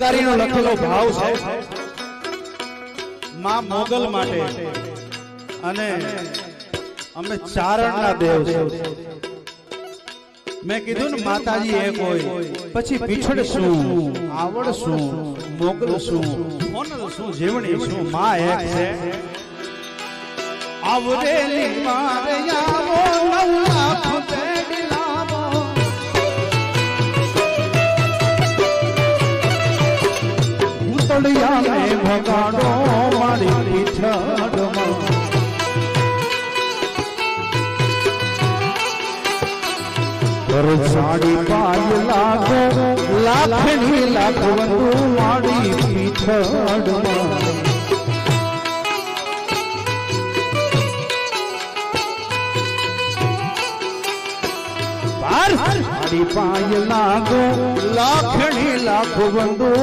તારીનો લખેલો ભાવ છે. માં મોગલ માટે અને અમે ચારણના દેવ છે. મેં કીધું ને માતાજી એક હોય પછી પીછળ શું આવડ શું મોગલ શું મોનલ શું જીવણી શું માં એક છે. આવરેલી મારે ઉતળિયાને ભગાડો, મારી પીછળમાં સાડી પાય લાખો લાખની લાખ વધુ મારી પીછળમાં સાડી પાય લાગો, લાખની લાખ બંધુ